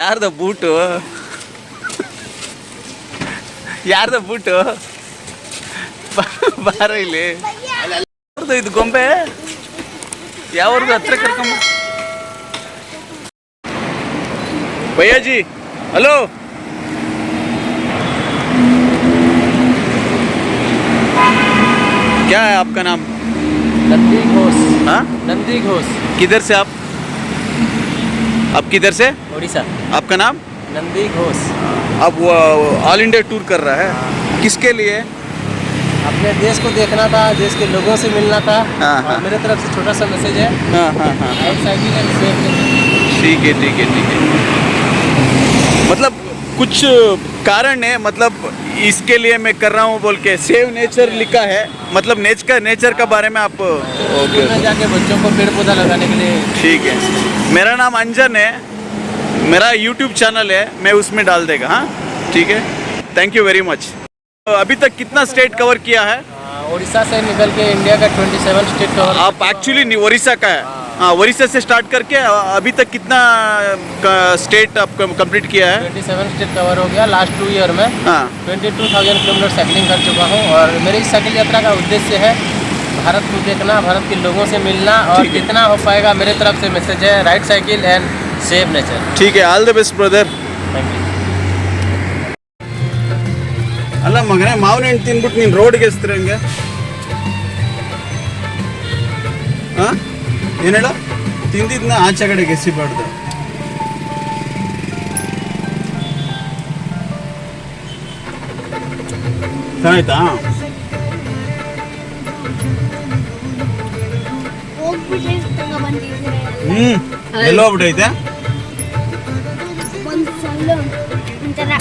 ಯಾರ್ದ ಬೂಟು ಯಾರ್ದ ಬೂಟು ಬಾ- ಬಾರ ಇಲ್ಲಿ ಯಾವ್ದು ಇದು ಗೊಂಬೆ ಯಾವ್ದು ಹತ್ರ ಕರ್ಕೊಂಬ ಭಯ್ಯಾಜಿ ಹಲೋ क्या है आपका नाम नंदी घोष हाँ नंदी घोष किधर से आप आप किधर से? उड़ीसा आपका नाम? नंदी घोष। अब वो ऑल इंडिया टूर कर रहा है। किसके लिए? अपने देश को देखना था देश के लोगों से मिलना था। हाँ, हाँ। और मेरे तरफ़ से छोटा सा मैसेज है। हाँ हाँ हाँ। ठीक है ठीक है ठीक है। मतलब कुछ कारण है मतलब इसके लिए मैं कर रहा हूँ बोल के। सेव नेचर लिखा है। मतलब नेच का नेचर का बारे में आप ओके जाके बच्चों को पेड़ पौधा लगाने के लिए ठीक है। मेरा नाम अंजन है। मेरा यूट्यूब चैनल है। मैं उसमें डाल देगा हाँ? ठीक है? थैंक यू वेरी मच अभी तक कितना स्टेट कवर किया है? उड़ीसा से निकल के इंडिया का 27 स्टेट कवर आप एक्चुअली ओडिशा का है? हाँ। ओडिशा से स्टार्ट करके अभी तक कितना स्टेट आप कंप्लीट किया है? 27 स्टेट कवर हो गया लास्ट टू ईयर में। हाँ। 22,000 किलोमीटर साइकिलिंग कर चुका हूँ और मेरी साइकिल यात्रा का उद्देश्य है भारत को देखना भारत के लोगों से मिलना और ठीक है। जितना हो पाएगा मेरे तरफ से मैसेज है ride cycle and save nature ठीक है all the best brother thank you ಅಲ್ಲ ಮಗನೇ ಮಾವಿನ ಹಣ್ಣು ತಿನ್ಬಿಟ್ಟು ನೀನು ರೋಡ್ಗೆ ಎಸ್ತೀರ ಹಂಗೆ ಹಾಂ ಏನು ಹೇಳ ತಿಂದಿದ್ನ ಆಚೆ ಕಡೆಗೆ ಎಸಿಬಾರ್ದು ಚೆನ್ನಾಯ್ತಾ ಹ್ಞೂ ಎಲ್ಲೋಗ್ಬಿಟ್ಟೈತೆ ಒಂದು ಒಂಥರ.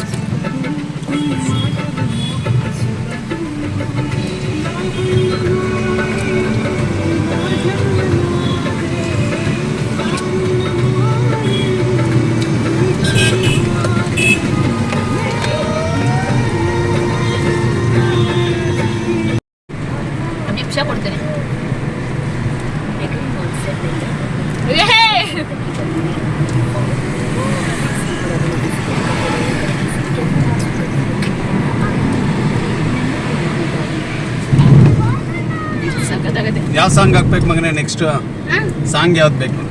ಯಾವ ಸಾಂಗ್ ಹಾಕ್ಬೇಕು ಮಗನೇ ನೆಕ್ಸ್ಟ್ ಸಾಂಗ್ ಯಾವ್ದು ಬೇಕು?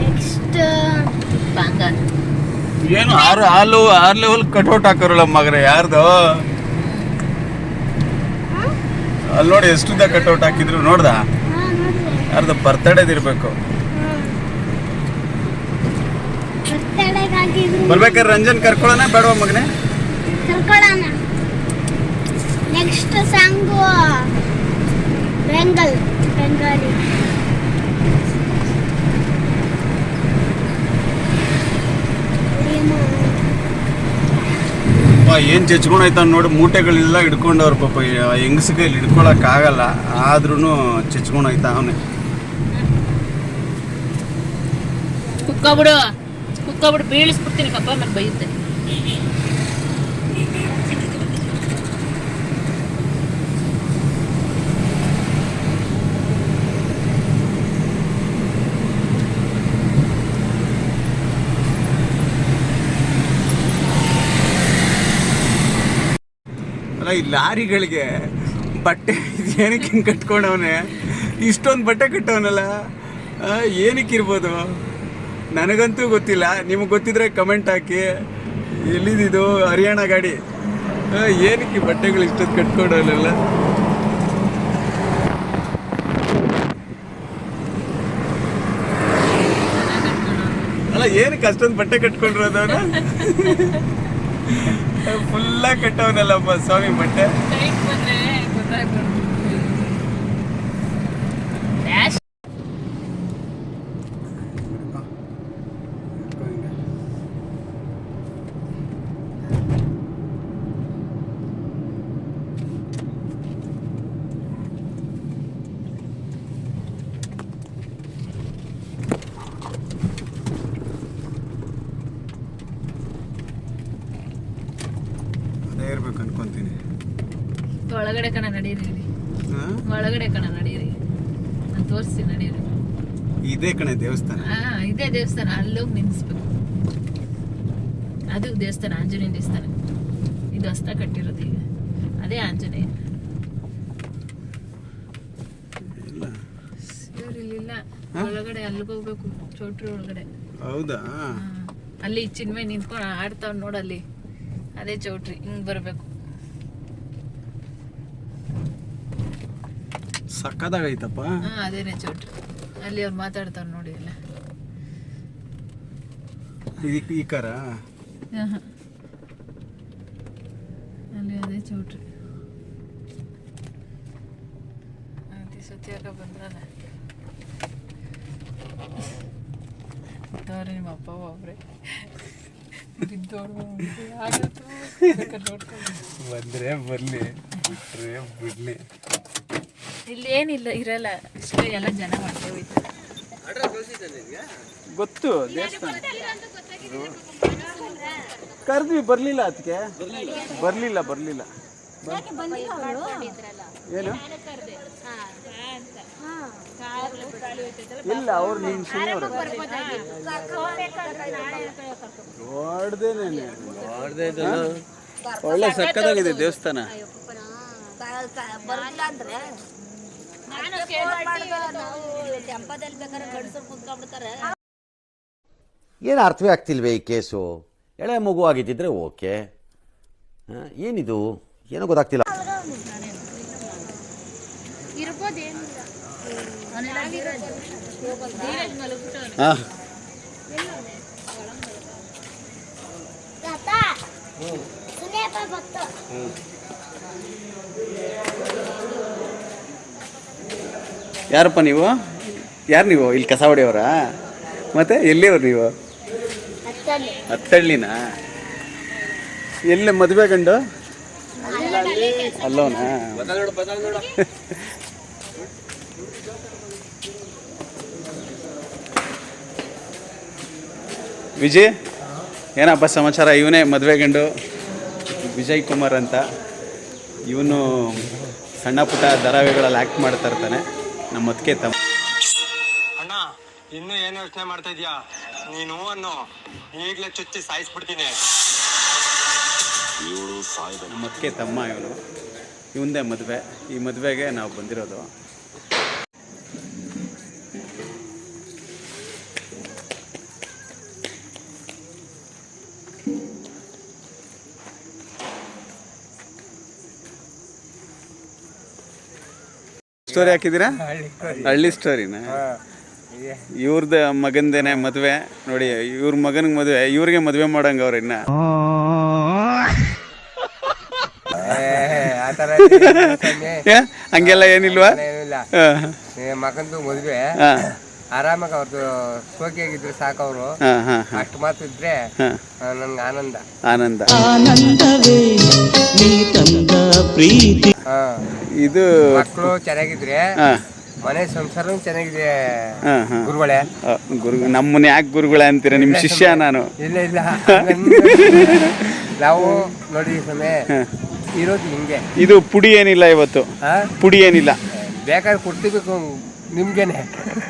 ನೆಕ್ಸ್ಟ್ ಏನು ಆರು ಹಾಲು ಆರು ಲೆವೆಲ್ ಕಟೌಟ್ ಹಾಕೋರಲ್ಲ ಮಗನೇ ಯಾರ್ದು? ಅಲ್ಲಿ ನೋಡಿ ಎಷ್ಟುದ ಕಟೌಟ್ ಹಾಕಿದ್ರು ನೋಡಿದೆ? ಯಾರ್ದು ಬರ್ತಡೇದು ಇರಬೇಕು. ಬರ್ಬೇಕಾದ್ರೆ ರಂಜನ್ ಕರ್ಕೊಳ್ಳೋಣ ಬೇಡವಾ ಮಗನೇ? ಕರ್ಕೊಳ್ಳೋಣ. ನೆಕ್ಸ್ಟ್ ಸಾಂಗು ಬೆಂಗಲ್ ಬೆಂಗಾಲಿ ಏನು. ಚಚ್ಕೊಂಡೋಯ್ತಾನ ನೋಡಿ ಮೂಟೆಗಳೆಲ್ಲ ಹಿಡ್ಕೊಂಡವ್ರು ಪಾಪ. ಹೆಂಗಸ ಕೈಲಿ ಹಿಡ್ಕೊಳಕ್ ಆಗಲ್ಲ ಆದ್ರೂ ಐತ ಅವನೇ ಕುಕ್ಕೋಬಿಡು ಕುಕ್ಕೋಬಿಡು ಬೀಳಿಸ್ಬಿಡ್ತೀನಿ ಕಪ್ಪ ಮತ್ತೆ ಬೈಯುತ್ತೆ. ಅಲ್ಲ, ಈ ಲಾರಿಗಳಿಗೆ ಬಟ್ಟೆ ಏನಕ್ಕೆ ಹಿಂಗೆ ಕಟ್ಕೊಂಡವನೆ? ಇಷ್ಟೊಂದು ಬಟ್ಟೆ ಕಟ್ಟವನಲ್ಲ? ಏನಕ್ಕಿರ್ಬೋದು? ನನಗಂತೂ ಗೊತ್ತಿಲ್ಲ. ನಿಮಗೆ ಗೊತ್ತಿದ್ರೆ ಕಮೆಂಟ್ ಹಾಕಿ. ಎಲ್ಲಿದಿದು? ಹರಿಯಾಣ ಗಾಡಿ. ಏನಕ್ಕೆ ಈ ಬಟ್ಟೆಗಳು ಇಷ್ಟೊತ್ತು ಕಟ್ಕೊಂಡಲ್ಲ ಅಲ್ಲ ಏನಕ್ಕೆ ಅಷ್ಟೊಂದು ಬಟ್ಟೆ ಕಟ್ಕೊಂಡಿರೋದವನ ಫುಲ್ಲಾಗಿ ಕಟ್ಟವನಲ್ಲಪ್ಪ ಸ್ವಾಮಿ ಬಟ್ಟೆ ಡ್ಯಾಶ್ ಅದೇ ಇರ್ಬೇಕು ಅನ್ಕೊಂತೀನಿ. ಒಳಗಡೆ ಕಣ ನಡೀರಿ? ಒಳಗಡೆ ಕಣ ನಡೀರಿ. ನಾನು ತೋರಿಸ್ತೀನಿ ನಡೀರಿ. ಇದೇ ಕಣ ದೇವಸ್ಥಾನ. ಇದೇ ದೇವಸ್ಥಾನ ಅಲ್ಲೋಗಿ ನಿಲ್ಲಿಸ್ಬೇಕು ಅದು ದೇವಸ್ಥಾನ ಆಂಜನೇಯ ದೇವಸ್ಥಾನ. ಇದು ಹಸ್ತ ಕಟ್ಟಿರೋದು ಈಗ. ಅದೇ ಆಂಜನೇಯ. ಇಲ್ಲ. ಒಳಗಡೆ ಅಲ್ಲಿಗೆ ಹೋಗ್ಬೇಕು ಚೌಟ್ರಿ ಒಳಗಡೆ. ಹೌದಾ. ಅಲ್ಲಿ ಚಿನ್ಮೆ ನಿಂತ್ಕೊಂಡು ಆಡ್ತಾವ್ ನೋಡಲ್ಲಿ ಅದೇ ಚೌಟ್ರಿ ಹಿಂಗ್ ಬರ್ಬೇಕು. ಸಕ್ಕದಾಗೈತಪ್ಪ. ಹಾ ಅದೇನೆ ಚೌಟ್ರಿ ಅಲ್ಲಿ ಅವ್ರು ಮಾತಾಡ್ತಾರ ನೋಡಿ ಎಲ್ಲ ಇದಕ್ಕೆ ಈ ಕಾರ. ಅಲ್ಲಿ ಅದೇ ಚೌಟ್ರಿ ಅದೇ ಸುತ್ತಿಯಾಕ ಬಂದ್ರಲ್ಲ. ನಿಮ್ಮ ಅಪ್ಪ ಒಬ್ರೆ. ಬಿದ್ದೋಡ್ಬೋದು ಆಗಿತ್ತು ನೋಡ್ಕೊಂಡು ಬಂದ್ರೆ ಬರ್ಲಿ ಬಿಟ್ರೆ ಬಿಡ್ಲಿ. ಇಲ್ಲಿ ಏನಿಲ್ಲ ಇರಲ್ಲ. ಇಷ್ಟೇ ಎಲ್ಲ ಜನ ಹೋಯ್ತಾರೆ ಗೊತ್ತು ದೇವಸ್ಥಾನ. ಕರೆದ್ವಿ ಬರ್ಲಿಲ್ಲ ಅದಕ್ಕೆ ಬರ್ಲಿಲ್ಲ ಬರ್ಲಿಲ್ಲ. ಏನು? ಇಲ್ಲ ಅವ್ರು ನೀನು ಸುಮ್ಮನೆ ಒಳ್ಳೆ ಸಕ್ಕದಾಗಿದೆ ದೇವಸ್ಥಾನ. ಏನು ಅರ್ಥವೇ ಆಗ್ತಿಲ್ವೇ ಈ ಕೇಸು? ಎಳೆ ಮಗು ಆಗಿದ್ದಿದ್ರೆ ಓಕೆ. ಏನಿದು? ಏನೋ ಗೊತ್ತಾಗ್ತಿಲ್ಲ. ಇರ್ಬೋದೇನಿಲ್ಲ. ಹಾಂ. ಯಾರಪ್ಪ ನೀವು? ಯಾರು ನೀವು? ಇಲ್ಲಿ ಕಸ ಹೊಡೆಯವರಾ ಮತ್ತೆ ಎಲ್ಲಿಯವ್ರು ನೀವು? ಹತ್ತಳ್ಳಿನ? ಎಲ್ಲಿ ಮದುವೆ ಗಂಡು? ಅಲ್ಲೋನಾ? ವಿಜಯ್ ಏನಪ್ಪ ಸಮಾಚಾರ? ಇವನೇ ಮದುವೆ ಗಂಡು ವಿಜಯ್ ಕುಮಾರ್ ಅಂತ. ಇವನು ಸಣ್ಣ ಪುಟ್ಟ ಧಾರಾವಾಹಿಗಳಲ್ಲಿ ಆ್ಯಕ್ಟ್ ಮಾಡ್ತಾ ಇರ್ತಾನೆ. ನಮ್ಮ ಅದಕ್ಕೆ ತಮ್ಮ ಅಣ್ಣ ಇನ್ನು ಏನು ಯೋಚನೆ ಮಾಡ್ತಾ ಇದೀಯಾ? ನೀನು ಅನ್ನು ಈಗಲೇ ಚುಚ್ಚಿ ಸಾಯಿಸ್ಬಿಡ್ತೀನಿ. ನಮ್ಮ ಅದಕ್ಕೆ ತಮ್ಮ ಇವನು ಇವಂದೇ ಮದುವೆ. ಈ ಮದುವೆಗೆ ನಾವು ಬಂದಿರೋದು. ಸ್ಟೋರಿ ಹಾಕಿದ್ದೀರಾ? ಹಳ್ಳಿ ಸ್ಟೋರಿನ ಇವ್ರದ ಮಗಂದೇನೆ ಮದುವೆ. ನೋಡಿ ಇವ್ರ ಮಗನಿಗೆ ಮದುವೆ. ಇವ್ರಿಗೆ ಮದುವೆ ಮಾಡಂಗ ಅವ್ರ ಇನ್ನ? ಹಂಗೆಲ್ಲ ಏನಿಲ್ವಾ? ಮಗಂದು ಮದ್ವೆ. ಆರಾಮಾಗಿ ಅವ್ರದ್ದು ಸೋಕಿಯಾಗಿದ್ರೆ ಸಾಕು ಅವರು. ಹಾ, ಹಾ, ಹಾ, ಅಷ್ಟು ಮಾತು ಇದ್ರೆ ನನ್ಗೆ ಆನಂದ. ಆನಂದ. ಆನಂದವೇ ನೀ ತಂದ ಪ್ರೀತಿ. ಹಾ. ಇದು ಮಕ್ಕಳು ಚೆನ್ನಾಗಿದ್ರೆ ಹಾ, ಮನೆ ಸಂಸಾರ ಚೆನ್ನಾಗಿದೆ ಹಾ, ಹಾ. ಗುರುಗಳೇ. ಗುರು ನಮ್ಮನ್ನ ಯಾಕೆ ಗುರುಗಳೇ ಅಂತೀರ? ನಿಮ್ ಶಿಷ್ಯ ನಾನು. ಇಲ್ಲ ಇಲ್ಲ. ನಾವು ನೋಡಿ ಸಮಯ ಇರೋದು ಹಿಂಗೆ. ಇದು ಪುಡಿ ಏನಿಲ್ಲ ಇವತ್ತು. ಹಾ? ಪುಡಿ ಏನಿಲ್ಲ. ಬೇಕಾದ್ರೆ ಕೊಡ್ತೀವಿ ನಿಮ್ಗೇನೆ.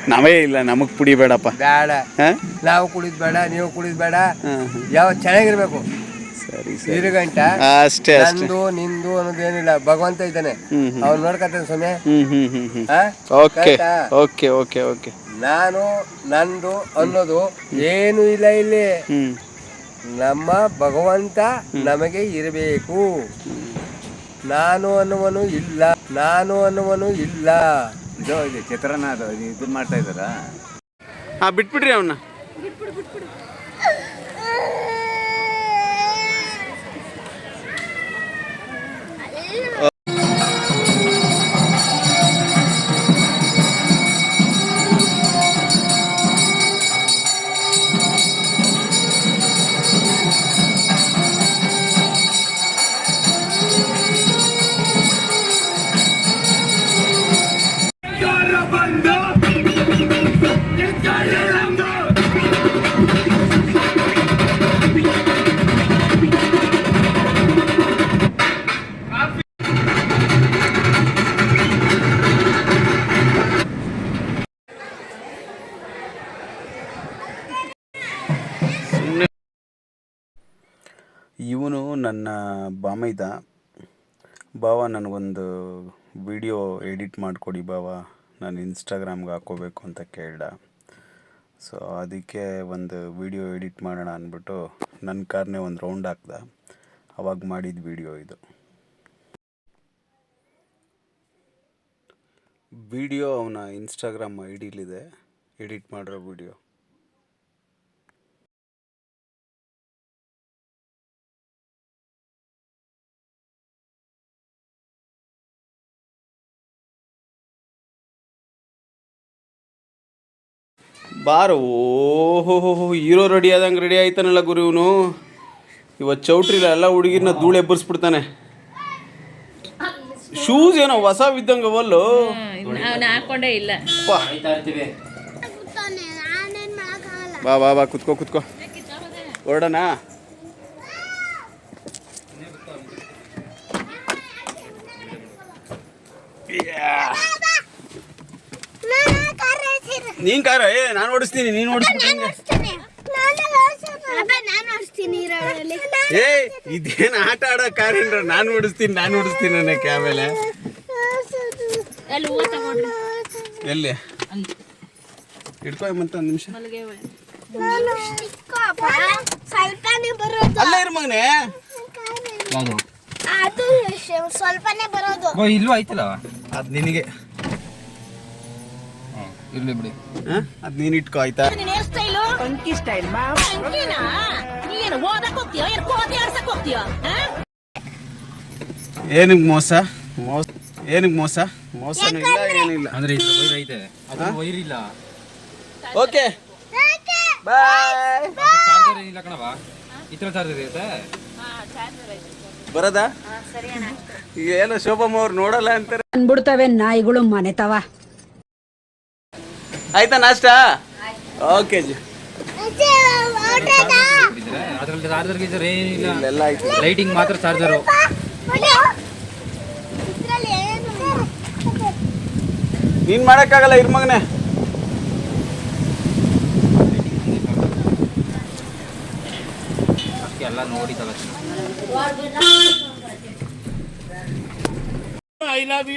ನಾವೇ ಇಲ್ಲ ನಮಗ್ ಪುಡಿ ಬೇಡಪ್ಪ. ಬೇಡ ಹಾ? ನಾವು ಕುಡಿದ್ ಬೇಡ ನೀವು ಕುಡಿದ್ ಬೇಡ. ಯಾವ ಚೆನ್ನಾಗಿರ್ಬೇಕು? ಸರಿ ಸರಿ. ಅಷ್ಟೇ ಅಷ್ಟೇ. ನಂದು ನಿಂದು ಅನ್ನೋದೇನಿಲ್ಲ ಭಗವಂತ ಇದ್ದಾನೆ. ಅವ್ನು ನೋಡ್ಕತ್ತಾನೆ ಸ್ವಾಮಿ. ಹ್ಮ್ ಹ್ಮ್ ಹ್ಮ್ ಹ್ಮ್. ಆ? ಓಕೆ ಕರೆಕ್ಟಾ? Okay okay okay. ನಾನು ನಂದು ಅನ್ನೋದು ಏನು ಇಲ್ಲ ಇಲ್ಲಿ. ಹ್ಮ್. ನಮ್ಮ ಭಗವಂತ ನಮಗೆ ಇರಬೇಕು. ನಾನು ಅನ್ನುವನು ಇಲ್ಲ. ನಾನು ಅನ್ನುವನು ಇಲ್ಲ. ಇದು ಇದು ಚಿತ್ರಾನ್ನ ಅದು ಇದು ಮಾಡ್ತಾ ಇದ್ದಾರಾ? ಹಾ ಬಿಟ್ಬಿಡ್ರಿ ಅವನ್ನ ಇವನು ನನ್ನ ಬಾಮೈದ. ಬಾವ ನನಗೊಂದು ವಿಡಿಯೋ ಎಡಿಟ್ ಮಾಡಿಕೊಡಿ ಬಾವಾ. ನಾನು ಇನ್ಸ್ಟಾಗ್ರಾಮ್ಗೆ ಹಾಕೋಬೇಕು ಅಂತ ಕೇಳ್ದ. ಸೊ ಅದಕ್ಕೆ ಒಂದು ವಿಡಿಯೋ ಎಡಿಟ್ ಮಾಡೋಣ ಅಂದ್ಬಿಟ್ಟು ನನ್ನ ಕಾರ್ನೇ ಒಂದು ರೌಂಡ್ ಹಾಕ್ದೆ. ಅವಾಗ ಮಾಡಿದ ವಿಡಿಯೋ ಇದು. ವಿಡಿಯೋ ಅವನ ಇನ್ಸ್ಟಾಗ್ರಾಮ್ ಐ ಡಿಲಿದೆ ಎಡಿಟ್ ಮಾಡಿರೋ ವಿಡಿಯೋ ಬಾರು ಓಹೋ ಹೀರೋ ರೆಡಿ ಆದಂಗೆ ರೆಡಿ ಆಯ್ತಾನಲ್ಲ ಗುರು ಇವನು ಇವತ್ತು ಚೌಟ್ರಿಲ ಎಲ್ಲ ಹುಡುಗಿರ್ನ ಧೂಳು ಎಬ್ಬರಿಸ್ಬಿಡ್ತಾನೆ ಶೂಸ್ ಏನೋ ಹೊಸ ಬಿದ್ದಂಗೆ ಅವಲ್ಲು ಹಾಕೊಂಡೇ ಇಲ್ಲ ಬಾ ಬಾ ಬಾ ಕುತ್ಕೋ ಕುತ್ಕೋ ಹೊರಡೋಣ ನೀನ್ ಕಾರ ಏ ನಾನು ಓಡಿಸ್ತೀನಿ ನೀನ್ ಓಡಿಸ್ತೀನಿ. ಏ ಇದೇನ್ ಆಟ ಆಡೋ ಕಾರೇನ್ರ ನಾನು ಓಡಿಸ್ತೀನಿ ನಾನು ಓಡಿಸ್ತೀನಿ ಅನ್ನಕ್ಕೆ ಆಮೇಲೆ? ಎಲ್ಲಿ ಇಟ್ಕೋ ಒಂದ್ ಒಂದು ನಿಮಿಷ. ಸ್ವಲ್ಪನೇ ಬರೋದು. ಅಲ್ಲ ಇರು ಮಗನೇ. ಅದು ಸ್ವಲ್ಪನೇ ಬರೋದು. ಇಲ್ಲೂ ಐತಲ್ಲ ಅದು ನಿನಗೆ. ಇರ್ಲಿ ಬಿಡಿ. ಅದು ನೀನು ಇಟ್ಕೋ ಆಯ್ತಾ? ಏನಕ್ಕೆ ಮೋಸ? ಮೋಸ? ಏನಕ್ಕೆ ಮೋಸ? ಮೋಸನೂ ಇಲ್ಲ ಏನಿಲ್ಲ. ಅಂದ್ರೆ ಇದ್ರ ವೈರ್ ಐತೆ. ಅದ್ರ ವೈರ್ ಇಲ್ಲ. ಓಕೆ. ಬಾಯ್. ಚಾರ್ಜರ್ ಏನಿಲ್ಲ ಕಣವ ಚಾರ್ಜರ್ ಬರೋದಾ? ಈಗ ಏನೋ ಶೋಭಮ್ಮ ಅವ್ರು ನೋಡಲ್ಲ ಅಂತಾರೆ? ಅನ್ಬಿಡ್ತವೆ ನಾಯಿಗಳು ಮನೆತವ. ಆಯ್ತಾ ನಾಷ್ಟ? Okay G. ಅದರಲ್ಲಿ ಚಾರ್ಜರ್ ಗೀಜರ್ ಏನಿಲ್ಲ. ಇಲ್ಲೆಲ್ಲ ಆಯ್ತು. ಲೈಟಿಂಗ್ ಮಾತ್ರ ಚಾರ್ಜರು ನೀನ್ ಮಾಡಕ್ಕಾಗಲ್ಲ ಇರ್ ಮಗನೆ. ಐ ಎಲ್ಲ ನೋಡಿ